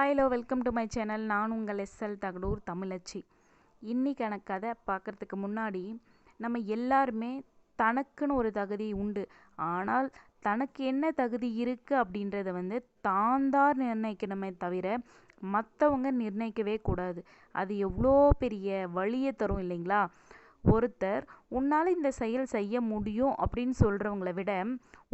Hello welcome to my channel நான் உங்கள் SL Thagadur தமிழச்சி. இன்றைக்கான கதை பார்க்குறதுக்கு முன்னாடி நம்ம எல்லாருமே தனக்குன்னு ஒரு தகுதி உண்டு. ஆனால் தனக்கு என்ன தகுதி இருக்குது அப்படின்றத வந்து தாந்தார் நிர்ணயிக்கணுமே தவிர மற்றவங்க நிர்ணயிக்கவே கூடாது. அது எவ்வளோ பெரிய வழியை தரும் இல்லைங்களா? ஒருத்தர் உன்னால் இந்த செயல் செய்ய முடியும் அப்படின்னு சொல்கிறவங்கள விட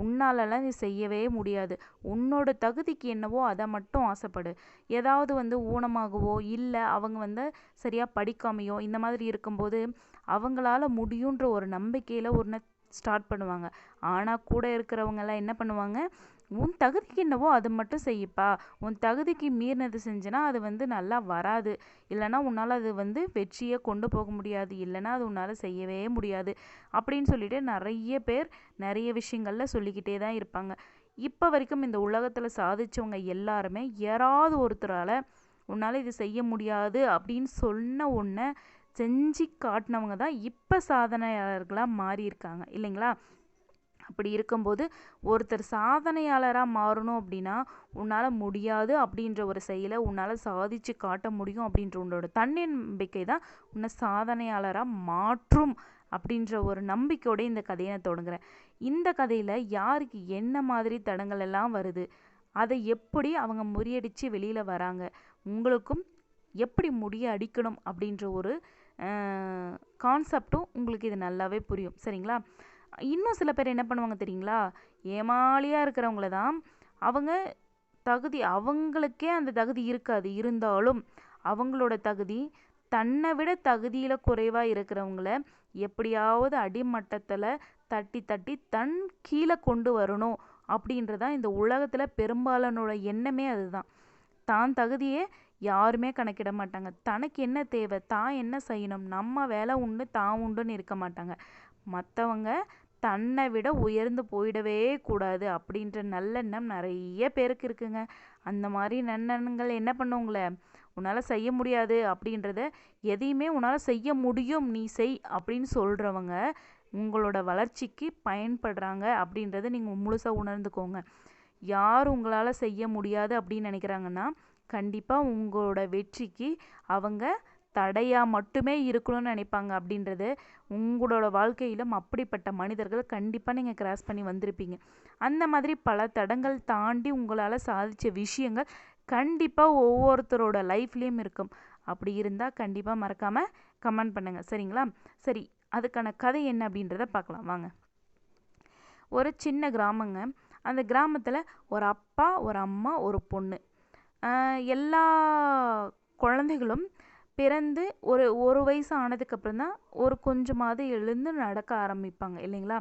உன்னாலலாம் இது செய்யவே முடியாது. உன்னோட தகுதிக்கு என்னவோ அதை மட்டும் ஆசைப்படு. ஏதாவது வந்து ஊனமாகவோ இல்லை அவங்க வந்து சரியாக படிக்காமையோ இந்த மாதிரி இருக்கும்போது அவங்களால முடியுன்ற ஒரு நம்பிக்கையில் ஒன்று ஸ்டார்ட் பண்ணுவாங்க. ஆனால் கூட இருக்கிறவங்கெல்லாம் என்ன பண்ணுவாங்க? உன் தகுதிக்கு என்னவோ அது மட்டும் செய்யப்பா. உன் தகுதிக்கு மீறினது செஞ்சனா அது வந்து நல்லா வராது. இல்லைனா உன்னால் அது வந்து வெற்றியை கொண்டு போக முடியாது. இல்லைனா அது உன்னால் செய்யவே முடியாது. அப்படின்னு சொல்லிட்டு நிறைய பேர் நிறைய விஷயங்களில் சொல்லிக்கிட்டே தான் இருப்பாங்க. இப்போ வரைக்கும் இந்த உலகத்தில் சாதிச்சவங்க எல்லாருமே யாராவது ஒருத்தரால் உன்னால் இது செய்ய முடியாது அப்படின்னு சொன்ன ஒன்றை செஞ்சு காட்டினவங்க தான் இப்போ சாதனையாளர்களாக மாறியிருக்காங்க. இல்லைங்களா? அப்படி இருக்கும்போது ஒருத்தர் சாதனையாளராக மாறணும் அப்படின்னா உன்னால் முடியாது அப்படின்ற ஒரு செயலை உன்னால் சாதித்து காட்ட முடியும் அப்படின்ற உன்னோட தன்னம்பிக்கை தான் உன்னை சாதனையாளராக மாற்றும் அப்படின்ற ஒரு நம்பிக்கையோட இந்த கதையை நான் தொடங்குறேன். இந்த கதையில் யாருக்கு என்ன மாதிரி தடங்கள் எல்லாம் வருது? அதை எப்படி அவங்க முறியடித்து வெளியில் வராங்க? உங்களுக்கும் எப்படி முடிய அடிக்கணும் அப்படின்ற ஒரு கான்செப்டும் உங்களுக்கு இது நல்லாவே புரியும். சரிங்களா? இன்னும் சில பேர் என்ன பண்ணுவாங்க தெரியுங்களா? ஏமாளியாக இருக்கிறவங்கள தான் அவங்க தகுதி அவங்களுக்கே அந்த தகுதி இருக்காது. இருந்தாலும் அவங்களோட தகுதி தன்னை விட தகுதியில் குறைவாக இருக்கிறவங்கள எப்படியாவது அடிமட்டத்தில் தட்டி தட்டி தன் கீழே கொண்டு வரணும் அப்படின்றதான் இந்த உலகத்தில் பெரும்பாலானோட எண்ணமே அதுதான். தான் தகுதியே யாருமே கணக்கிட மாட்டாங்க. தனக்கு என்ன தேவை தான் என்ன செய்யணும் நம்ம வேலை உண்டு தான் உண்டுன்னு இருக்க மாட்டாங்க. மற்றவங்க தன்னை விட உயர்ந்து போயிடவே கூடாது அப்படின்ற நல்லெண்ணம் நிறைய பேருக்கு இருக்குங்க. அந்த மாதிரி நன்னெண்ணங்கள் என்ன பண்ணுவங்கள உன்னால் செய்ய முடியாது அப்படின்றத எதையுமே உன்னால் செய்ய முடியும் நீ செய் அப்படின்னு சொல்கிறவங்க உங்களோட வளர்ச்சிக்கு பயன்படுறாங்க அப்படின்றத நீங்கள் முழுசாக உணர்ந்துக்கோங்க. யார் உங்களால் செய்ய முடியாது அப்படின்னு நினைக்கிறாங்கன்னா கண்டிப்பாக உங்களோட வெற்றிக்கு அவங்க தடையாக மட்டுமே இருக்கணும்னு நினைப்பாங்க அப்படின்றது உங்களோட வாழ்க்கையிலும் அப்படிப்பட்ட மனிதர்கள் கண்டிப்பாக நீங்கள் கிராஸ் பண்ணி வந்திருப்பீங்க. அந்த மாதிரி பல தடங்கள் தாண்டி உங்களால் சாதித்த விஷயங்கள் கண்டிப்பாக ஒவ்வொருத்தரோட லைஃப்லேயும் இருக்கும். அப்படி இருந்தால் கண்டிப்பாக மறக்காமல் கமெண்ட் பண்ணுங்கள் சரிங்களா? சரி அதுக்கான கதை என்ன அப்படின்றத பார்க்கலாம். வாங்க. ஒரு சின்ன கிராமங்க. அந்த கிராமத்தில் ஒரு அப்பா ஒரு அம்மா ஒரு பொண்ணு. எல்லா குழந்தைகளும் பிறந்து ஒரு ஒரு வயசு ஆனதுக்கப்புறம் தான் ஒரு கொஞ்சமாவது எழுந்து நடக்க ஆரம்பிப்பாங்க இல்லைங்களா?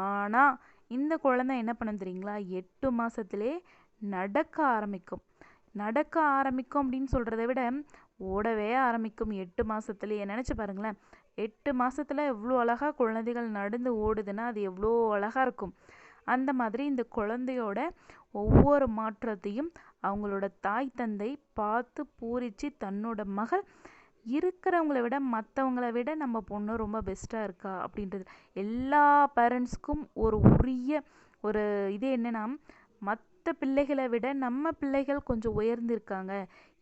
ஆனால் இந்த குழந்தை என்ன பண்ணும் தெரியுங்களா? எட்டு மாதத்துலே நடக்க ஆரம்பிக்கும். நடக்க ஆரம்பிக்கும் அப்படின்னு சொல்கிறத விட ஓடவே ஆரம்பிக்கும் எட்டு மாதத்துலேயே நினச்சி பாருங்களேன் எட்டு மாதத்தில் எவ்வளோ அழகாக குழந்தைகள் நடந்து ஓடுதுன்னா அது எவ்வளோ அழகாக இருக்கும். அந்த மாதிரி இந்த குழந்தையோட ஒவ்வொரு மாற்றத்தையும் அவங்களோட தாய் தந்தை பார்த்து பூரித்து தன்னோட மகள் இருக்கிறவங்கள விட மற்றவங்கள விட நம்ம பொண்ணு ரொம்ப பெஸ்ட்டாக இருக்கா அப்படின்றது. எல்லா பேரண்ட்ஸ்க்கும் ஒரு உரிய ஒரு இது என்னென்னா மற்ற பிள்ளைகளை விட நம்ம பிள்ளைகள் கொஞ்சம் உயர்ந்திருக்காங்க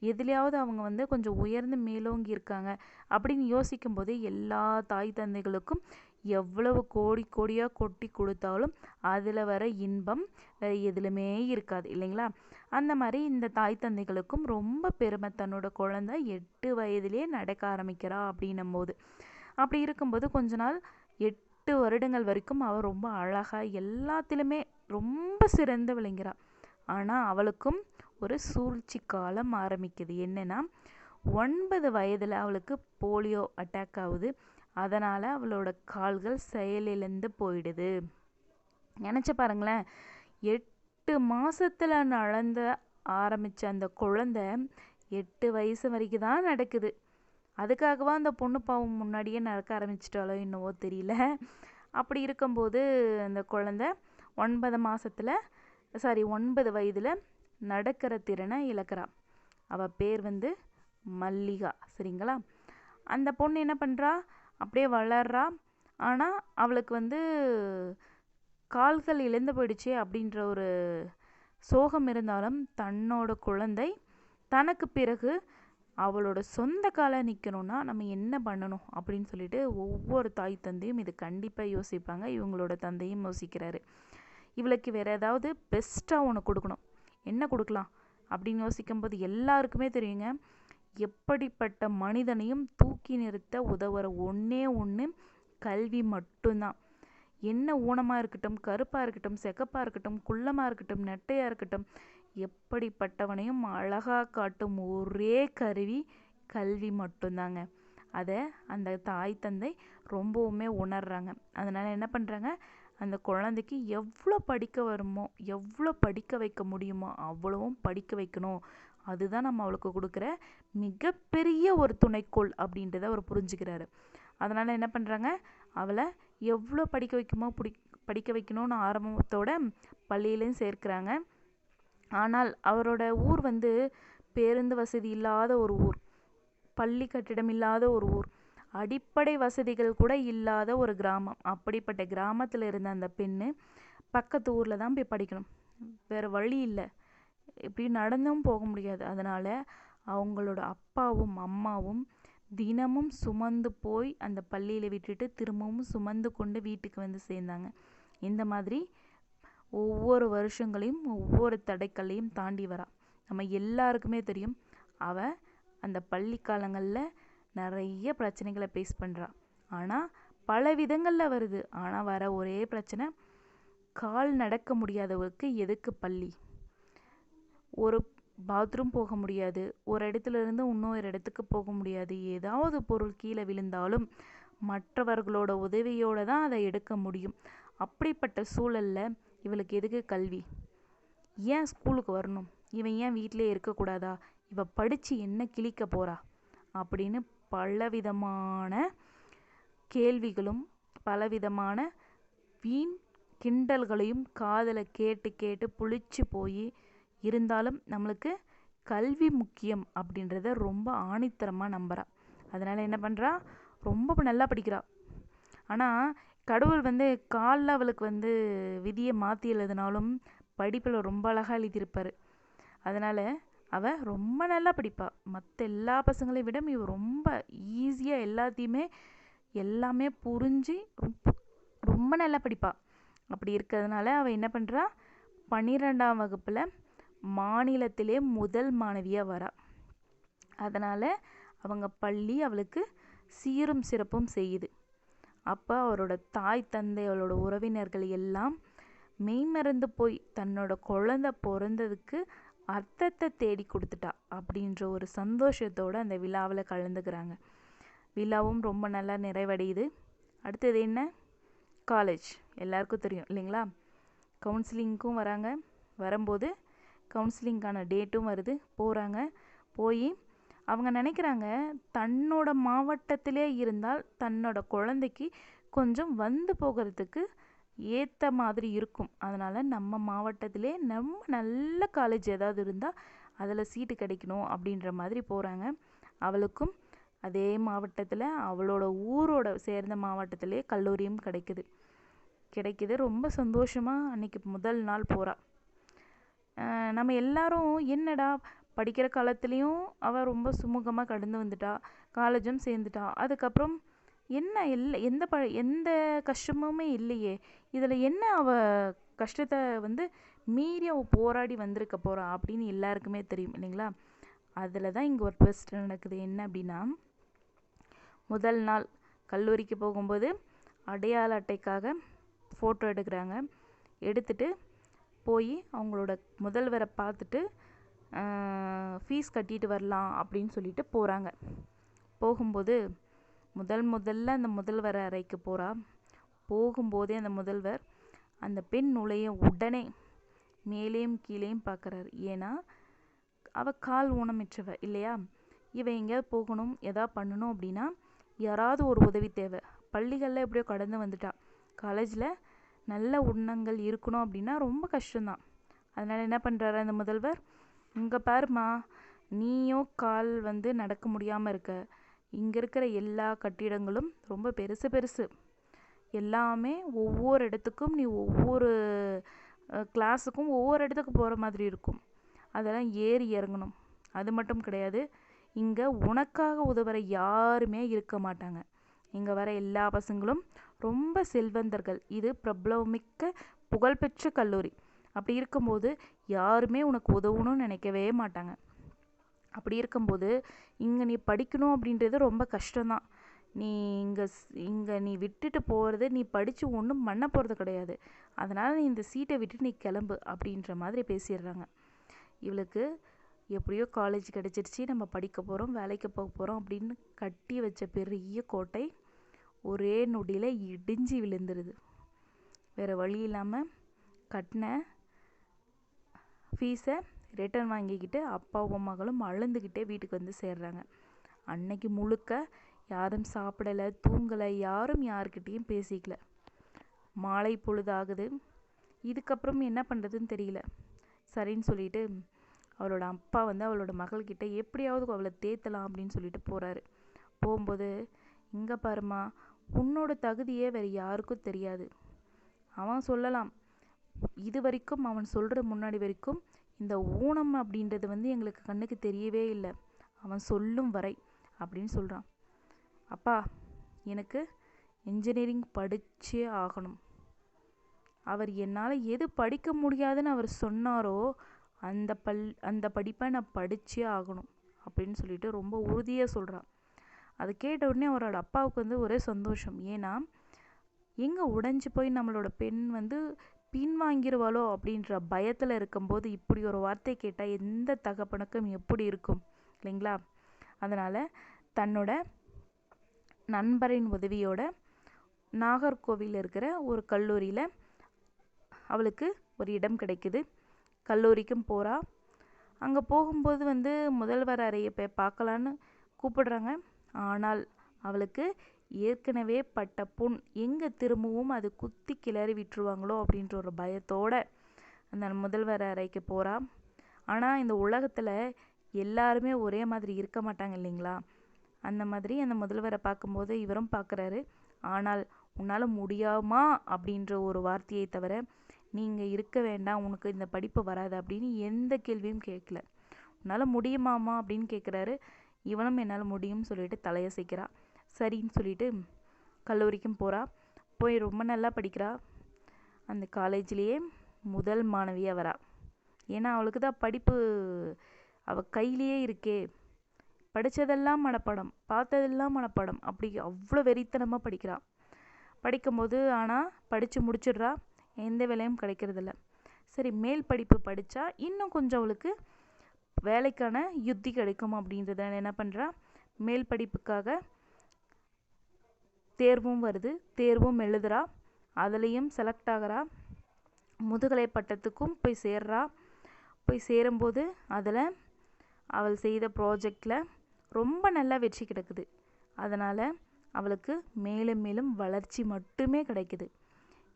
எதுலேயாவது அவங்க வந்து கொஞ்சம் உயர்ந்து மேலோங்கி இருக்காங்க அப்படின்னு யோசிக்கும் போது எல்லா தாய் தந்தைகளுக்கும் எவ்வளவு கோடி கோடியாக கொட்டி கொடுத்தாலும் அதில் வர இன்பம் வேறு எதுலையுமே இருக்காது இல்லைங்களா? அந்த மாதிரி இந்த தாய் தந்தைகளுக்கும் ரொம்ப பெருமை. தன்னோட குழந்தை எட்டு வயதிலே நடக்க ஆரம்பிக்கிறா அப்படின்னும் போது அப்படி இருக்கும்போது கொஞ்ச நாள் எட்டு வருடங்கள் வரைக்கும் அவள் ரொம்ப அழகாக எல்லாத்திலுமே ரொம்ப சிறந்து விளங்கிறா. ஆனால் அவளுக்கும் ஒரு சூழ்ச்சி காலம் ஆரம்பிக்குது. என்னென்னா ஒன்பது வயதில் அவளுக்கு போலியோ அட்டாக் ஆகுது. அதனால் அவளோட கால்கள் செயலிழந்து போயிடுது. நினச்சி பாருங்களேன் எட்டு மாதத்தில் நடந்த ஆரம்பித்த அந்த குழந்த எட்டு வயசு வரைக்கும் தான் நடக்குது. அதுக்காகவா அந்த பொண்ணு பாவம் முன்னாடியே நடக்க ஆரம்பிச்சிட்டாலோ என்னவோ தெரியல. அப்படி இருக்கும்போது அந்த குழந்த ஒன்பது மாதத்தில் சாரி ஒன்பது வயதில் நடக்கிற திறனை இழக்கிறா அவள் பேர் வந்து மல்லிகா சரிங்களா? அந்த பொண்ணு என்ன பண்ணுறா அப்படியே வளர்றா. ஆனால் அவளுக்கு வந்து கால்கள் இழந்து போயிடுச்சே அப்படின்ற ஒரு சோகம் இருந்தாலும் தன்னோட குழந்தை தனக்கு பிறகு அவளோட சொந்த கால நிற்கணும்னா நம்ம என்ன பண்ணணும் அப்படின்னு சொல்லிட்டு ஒவ்வொரு தாய் தந்தையும் இது கண்டிப்பாக யோசிப்பாங்க. இவங்களோட தந்தையும் யோசிக்கிறாரு. இவளுக்கு வேறு ஏதாவது பெஸ்ட்டாக ஒன்று கொடுக்கணும். என்ன கொடுக்கலாம் அப்படின்னு யோசிக்கும்போது எல்லாருக்குமே தெரியுங்க. எப்படிப்பட்ட மனிதனையும் தூக்கி நிறுத்த உதவுற ஒன்றே ஒன்று கல்வி மட்டும்தான். என்ன ஊனமாக இருக்கட்டும் கருப்பாக இருக்கட்டும் செக்கப்பாக இருக்கட்டும் குள்ளமாக இருக்கட்டும் நெட்டையாக இருக்கட்டும் எப்படிப்பட்டவனையும் அழகாக காட்டும் ஒரே கருவி கல்வி மட்டும்தாங்க. அதை அந்த தாய் தந்தை ரொம்பவுமே உணர்றாங்க. அதனால் என்ன பண்ணுறாங்க அந்த குழந்தைக்கு எவ்வளோ படிக்க வருமோ எவ்வளோ படிக்க வைக்க முடியுமோ அவ்வளவும் படிக்க வைக்கணும். அதுதான் நம்ம அவளுக்கு கொடுக்குற மிகப்பெரிய ஒரு துணைக்கோள் அப்படின்றத அவர் புரிஞ்சுக்கிறாரு. அதனால் என்ன பண்ணுறாங்க அவளை எவ்வளோ படிக்க வைக்குமோ பிடி படிக்க வைக்கணும்னு ஆரம்பத்தோட பள்ளியிலையும் சேர்க்குறாங்க. ஆனால் அவரோட ஊர் வந்து பேருந்து வசதி இல்லாத ஒரு ஊர். பள்ளி கட்டிடம் இல்லாத ஒரு ஊர். அடிப்படை வசதிகள் கூட இல்லாத ஒரு கிராமம். அப்படிப்பட்ட கிராமத்தில் இருந்த அந்த பெண்ணு பக்கத்து ஊரில் தான் போய் படிக்கணும். வேறு வழி இல்லை. இப்படி நடந்தும் போக முடியாது. அதனால் அவங்களோட அப்பாவும் அம்மாவும் தினமும் சுமந்து போய் அந்த பள்ளியில் விட்டுட்டு திரும்பவும் சுமந்து கொண்டு வீட்டுக்கு வந்து சேர்ந்தாங்க. இந்த மாதிரி ஒவ்வொரு வருஷங்களையும் ஒவ்வொரு தடைக்கல்லையும் தாண்டி வரா. நம்ம எல்லாருக்குமே தெரியும் அவ அந்த பள்ளி காலங்களில் நிறைய பிரச்சனைகளை ஃபேஸ் பண்ணுறா ஆனால் பல விதங்களில் வருது. ஆனால் வர ஒரே பிரச்சனை கால் நடக்க முடியாதவருக்கு எதுக்கு பள்ளி? ஒரு பாத்ரூம் போக முடியாது. ஒரு இடத்துல இருந்து இன்னொரு இடத்துக்கு போக முடியாது. ஏதாவது பொருள் கீழே விழுந்தாலும் மற்றவர்களோட உதவியோடு தான் அதை எடுக்க முடியும். அப்படிப்பட்ட சூழலில் இவளுக்கு எதுக்கு கல்வி? ஏன் ஸ்கூலுக்கு வரணும்? இவன் ஏன் வீட்டிலே இருக்கக்கூடாதா? இவ படித்து என்ன கிழிக்க போகிறா அப்படின்னு பலவிதமான கேள்விகளும் பலவிதமான வீண் கிண்டல்களையும் காதில் கேட்டு கேட்டு புளிச்சு போய் இருந்தாலும் நம்மளுக்கு கல்வி முக்கியம் அப்படின்றத ரொம்ப ஆணித்தரமாக நம்புகிறா அதனால் என்ன பண்ணுறா ரொம்ப நல்லா படிக்கிறாள் ஆனால் கடவுள் வந்து காலில் அவளுக்கு வந்து விதியை மாற்றி எழுதினாலும் படிப்பில் ரொம்ப அழகாக எழுதியிருப்பார். அதனால் அவள் ரொம்ப நல்லா படிப்பாள் மற்ற எல்லா பசங்களையும் விட இவ ரொம்ப ஈஸியாக எல்லாத்தையுமே எல்லாமே புரிஞ்சு ரொம்ப ரொம்ப நல்லா படிப்பாள் அப்படி இருக்கிறதுனால அவள் என்ன பண்ணுறா பன்னிரெண்டாம் வகுப்பில் மாநிலத்திலே முதல் மாணவியாக வரா. அதனால் அவங்க பள்ளி அவளுக்கு சீரும் சிறப்பும் செய்யுது. அப்போ அவரோட தாய் தந்தை அவளோட உறவினர்கள் எல்லாம் மெய்மறந்து போய் தன்னோட குழந்த பிறந்ததுக்கு அர்த்தத்தை தேடி கொடுத்துட்டா அப்படின்ற ஒரு சந்தோஷத்தோடு அந்த விழாவில் கலந்துக்கிறாங்க. விழாவும் ரொம்ப நல்லா நிறைவடையுது. அடுத்தது என்ன? காலேஜ் எல்லாருக்கும் தெரியும் இல்லைங்களா? கவுன்சிலிங்க்கும் வராங்க. வரும்போது கவுன்சிலிங்கான டேட்டும் வருது. போகிறாங்க போய் அவங்க நினைக்கிறாங்க தன்னோட மாவட்டத்திலே இருந்தால் தன்னோட குழந்தைக்கு கொஞ்சம் வந்து போகிறதுக்கு ஏற்ற மாதிரி இருக்கும். அதனால் நம்ம மாவட்டத்திலே நம்ம நல்ல காலேஜ் ஏதாவது இருந்தால் அதில் சீட்டு கிடைக்கணும் அப்படின்ற மாதிரி போகிறாங்க அவளுக்கும் அதே மாவட்டத்தில் அவளோட ஊரோட சேர்ந்த மாவட்டத்திலே கல்லூரியும் கிடைக்குது. கிடைக்குது. ரொம்ப சந்தோஷமாக அன்றைக்கி முதல் நாள் போகிறாள் நம்ம எல்லாரும் என்னடா படிக்கிற காலத்துலேயும் அவள் ரொம்ப சுமூகமாக கடந்து வந்துட்டா காலேஜும் சேர்ந்துட்டா. அதுக்கப்புறம் என்ன இல்லை எந்த ப எந்த கஷ்டமுமே இல்லையே. இதில் என்ன அவள் கஷ்டத்தை வந்து மீறி அவள் போராடி வந்திருக்க போகிறா அப்படின்னு எல்லாருக்குமே தெரியும் இல்லைங்களா? அதில் தான் இங்கே ஒரு ட்விஸ்ட் நடக்குது. என்ன அப்படின்னா முதல் நாள் கல்லூரிக்கு போகும்போது அடையாள அட்டைக்காக ஃபோட்டோ எடுக்கிறாங்க. எடுத்துட்டு போய் அவங்களோட முதல்வரை பார்த்துட்டு ஃபீஸ் கட்டிட்டு வரலாம் அப்படின்னு சொல்லிட்டு போகிறாங்க போகும்போது முதல் முதல்ல அந்த முதல்வர் அறைக்கு போகிறா போகும்போதே அந்த முதல்வர் அந்த பெண் நுழைய உடனே மேலேயும் கீழேயும் பார்க்குறாரு. ஏன்னா அவள் கால் ஊனமிற்றவ இல்லையா? இவன் எங்கேயாவது போகணும் எதா பண்ணணும் அப்படின்னா யாராவது ஒரு உதவி தேவை. பள்ளிகளில் எப்படியோ கடந்து வந்துட்டா. காலேஜில் நல்ல உண்ணங்கள் இருக்கணும் அப்படின்னா ரொம்ப கஷ்டம்தான். அதனால் என்ன பண்ணுறாரு அந்த முதல்வர்? இங்கே பாருமா நீயும் கால் வந்து நடக்க முடியாமல் இருக்க. இங்கே இருக்கிற எல்லா கட்டிடங்களும் ரொம்ப பெருசு பெருசு. எல்லாமே ஒவ்வொரு இடத்துக்கும் நீ ஒவ்வொரு கிளாஸுக்கும் ஒவ்வொரு இடத்துக்கு போகிற மாதிரி இருக்கும். அதெல்லாம் ஏறி இறங்கணும். அது மட்டும் கிடையாது. இங்கே உனக்காக உதவுற யாருமே இருக்க மாட்டாங்க. இங்கே வர எல்லா பசங்களும் ரொம்ப செல்வந்தர்கள். இது பிரபலமிக்க புகழ்பெற்ற கல்லூரி. அப்படி இருக்கும்போது யாருமே உனக்கு உதவணும்னு நினைக்கவே மாட்டாங்க. அப்படி இருக்கும்போது இங்கே நீ படிக்கணும் அப்படின்றது ரொம்ப கஷ்டம்தான். நீ இங்கே இங்கே நீ விட்டுட்டு போகிறது நீ படித்து ஒன்றும் பண்ண போகிறது கிடையாது. அதனால் நீ இந்த சீட்டை விட்டு நீ கிளம்பு அப்படின்ற மாதிரி பேசிடுறாங்க. இவளுக்கு எப்படியோ காலேஜ் கிடச்சிருச்சு. நம்ம படிக்க போகிறோம் வேலைக்கு போக போகிறோம் அப்படின்னு கட்டி வச்ச பெரிய கோட்டை ஒரே நொடியில் இடிஞ்சு விழுந்துருது. வேறு வழி இல்லாமல் கட்டின ஃபீஸை ரிட்டர்ன் வாங்கிக்கிட்டு அப்பாவும் மகளும் அழுந்துக்கிட்டே வீட்டுக்கு வந்து சேர்றாங்க. அன்னைக்கு முழுக்க யாரும் சாப்பிடலை தூங்கலை யாரும் யாருக்கிட்டேயும் பேசிக்கல. மாலை பொழுதாகுது. இதுக்கப்புறம் என்ன பண்ணுறதுன்னு தெரியல. சரின்னு சொல்லிட்டு அவளோட அப்பா வந்து அவளோட மகள்கிட்ட எப்படியாவது அவளை தேத்தலாம் அப்படின்னு சொல்லிட்டு போகிறாரு போகும்போது இங்கே பாருமா உன்னோட தகுதியே வேறு யாருக்கும் தெரியாது. அவன் சொல்லலாம். இது வரைக்கும் அவன் சொல்கிற முன்னாடி வரைக்கும் இந்த ஊனம் அப்படின்றது வந்து எங்களுக்கு கண்ணுக்கு தெரியவே இல்லை. அவன் சொல்லும் வரை அப்படின்னு சொல்கிறான் அப்பா எனக்கு இன்ஜினியரிங் படித்தே ஆகணும். அவர் என்னால் எது படிக்க முடியாதுன்னு அவர் சொன்னாரோ அந்த பல் அந்த படிப்பை நான் படித்தே ஆகணும் அப்படின்னு சொல்லிட்டு ரொம்ப உறுதியாக சொல்கிறான் அதை கேட்ட உடனே அவரோட அப்பாவுக்கு வந்து ஒரே சந்தோஷம். ஏன்னா எங்கே உடைஞ்சு போய் நம்மளோட பெண் வந்து பின்வாங்கிருவாளோ அப்படின்ற பயத்தில் இருக்கும்போது இப்படி ஒரு வார்த்தை கேட்டால் எந்த தகப்பனுக்கும் எப்படி இருக்கும்? இல்லைங்களா? அதனால் தன்னோட நண்பரின் உதவியோட நாகர்கோவில் இருக்கிற ஒரு கல்லூரியில் அவளுக்கு ஒரு இடம் கிடைக்குது. கல்லூரிக்கும் போகிறா அங்கே போகும்போது வந்து முதல்வர் அறையை போய் பார்க்கலான்னு கூப்பிடுறாங்க. ஆனால் அவளுக்கு ஏற்கனவே பட்ட புண் எங்கே திரும்பவும் அது குத்தி கிளறி விட்டுருவாங்களோ அப்படின்ற ஒரு பயத்தோட அந்த முதல்வர் அறைக்கு போகிறா ஆனால் இந்த உலகத்தில் எல்லாருமே ஒரே மாதிரி இருக்க மாட்டாங்க இல்லைங்களா? அந்த மாதிரி அந்த முதல்வரை பார்க்கும்போது இவரும் பார்க்குறாரு. ஆனால் உன்னால் முடியாமா? அப்படின்ற ஒரு வார்த்தையை தவிர நீங்கள் இருக்க வேண்டாம் உனக்கு இந்த படிப்பு வராது அப்படின்னு எந்த கேள்வியும் கேட்கல. உன்னால் முடியுமாமா அப்படின்னு கேட்குறாரு. இவனும் என்னால் முடியும்னு சொல்லிட்டு தலையசைக்கிறா. சரின்னு சொல்லிட்டு கல்லூரிக்கும் போகிறா போய் ரொம்ப நல்லா படிக்கிறா. அந்த காலேஜ்லேயே முதல் மாணவியாக வரா. ஏன்னா அவளுக்கு தான் படிப்பு அவள் கையிலேயே இருக்கே. படித்ததெல்லாம் மனப்பாடம் பார்த்ததெல்லாம் மனப்பாடம். அப்படி அவ்வளோ வெறித்தனமாக படிக்கிறா. படிக்கும்போது ஆனால் படித்து முடிச்சிடுறா. எந்த வேலையும் கிடைக்கிறதில்ல. சரி மேல் படிப்பு படித்தா இன்னும் கொஞ்சம் அவளுக்கு வேலைக்கான யுத்தி கிடைக்கும் அப்படின்றத என்ன பண்ணுறா மேல் படிப்புக்காக தேர்வும் வருது. தேர்வும் எழுதுறா. அதுலேயும் செலக்ட் ஆகிறா. முதுகலை பட்டத்துக்கும் போய் சேர்றா. போய் சேரும்போது அதில் அவள் செய்த ப்ராஜெக்டில் ரொம்ப நல்லா வெற்றி கிடைக்குது. அதனால் அவளுக்கு மேலும் மேலும் வளர்ச்சி மட்டுமே கிடைக்குது.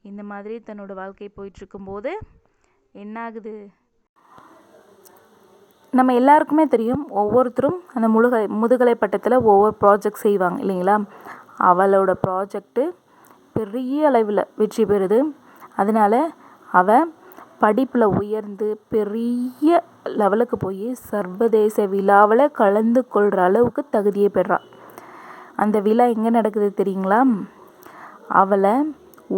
இந்த மாதிரி தன்னோட வாழ்க்கை போயிட்டுருக்கும்போது என்ன ஆகுது நம்ம எல்லாருக்குமே தெரியும் ஒவ்வொருத்தரும் அந்த முழுகை முதுகலை பட்டத்தில் ஒவ்வொரு ப்ராஜெக்ட் செய்வாங்க இல்லைங்களா? அவளோட ப்ராஜெக்ட்டு பெரிய அளவில் வெற்றி பெறுது. அதனால் அவள் படிப்பில் உயர்ந்து பெரிய லெவலுக்கு போய் சர்வதேச விழாவில் கலந்து கொள்கிற அளவுக்கு தகுதியை பெறாள் அந்த விழா எங்கே நடக்குது தெரியுங்களா? அவளை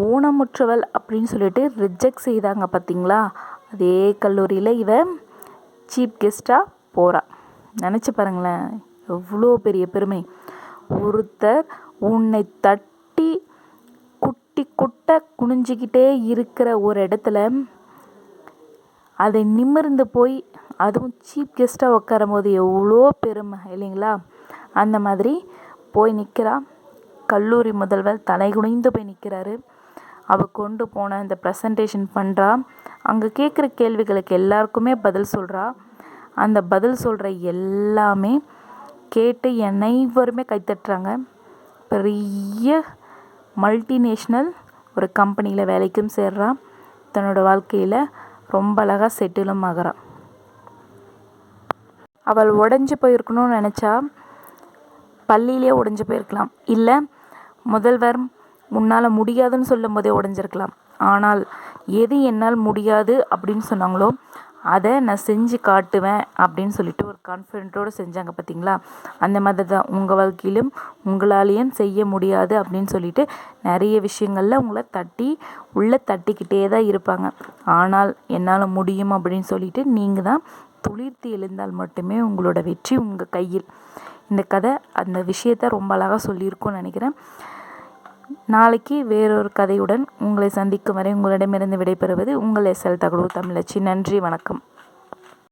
ஊனமுற்றவள் அப்படின்னு சொல்லிட்டு ரிஜெக்ட் செய்தாங்க பார்த்தீங்களா அதே கல்லூரியில் இவன் சீஃப் கெஸ்ட்டாக போகிறா நினச்சி பாருங்களேன் எவ்வளோ பெரிய பெருமை. ஒருத்தர் உன்னை தட்டி குட்டி குட்ட குனிஞ்சிக்கிட்டே இருக்கிற ஒரு இடத்துல அதை நிமிர்ந்து போய் அதுவும் சீப் கெஸ்ட்டாக உட்காரும் போது எவ்வளோ பெருமை இல்லைங்களா? அந்த மாதிரி போய் நிற்கிறா கல்லூரி முதல்வர் தலை குனிந்து போய் நிற்கிறாரு அவள் கொண்டு போன இந்த ப்ரெசன்டேஷன் பண்ணுறா அங்கே கேட்குற கேள்விகளுக்கு எல்லாருக்குமே பதில் சொல்கிறா அந்த பதில் சொல்கிற எல்லாமே கேட்டு அனைவருமே கைத்தட்டுறாங்க. பெரிய மல்டிநேஷ்னல் ஒரு கம்பெனியில் வேலைக்கும் சேர்றா. தன்னோட வாழ்க்கையில் ரொம்ப அழகாக செட்டிலும் ஆகிறா. அவள் உடஞ்சி போயிருக்கணும்னு நினச்சா பள்ளியிலே உடஞ்சி போயிருக்கலாம். இல்லை முதல்வர் உன்னால் முடியாதுன்னு சொல்லும் போதே உடஞ்சிருக்கலாம். ஆனால் எது என்னால் முடியாது அப்படின்னு சொன்னாங்களோ அதை நான் செஞ்சு காட்டுவேன் அப்படின்னு சொல்லிட்டு ஒரு கான்ஃபிடென்ட்டோடு செஞ்சாங்க பார்த்தீங்களா அந்த மாதிரி தான் உங்கள் வாழ்க்கையிலும் உங்களாலேயும் செய்ய முடியாது அப்படின்னு சொல்லிட்டு நிறைய விஷயங்களில் உங்களை தட்டி உள்ளே தட்டிக்கிட்டே தான் இருப்பாங்க. ஆனால் என்னால் முடியும் அப்படின்னு சொல்லிட்டு நீங்கள் தான் துளிர்த்து எழுந்தால் மட்டுமே உங்களோட வெற்றி உங்கள் கையில். இந்த கதை அந்த விஷயத்த ரொம்ப அழகாக சொல்லியிருக்கும்னு நினைக்கிறேன். நாளைக்கு வேறொரு கதையுடன் உங்களை சந்திக்கும் வரை உங்களிடமிருந்து விடைபெறுவது உங்கள் எஸ்எல் தகடு தமிழச்சி. நன்றி வணக்கம்.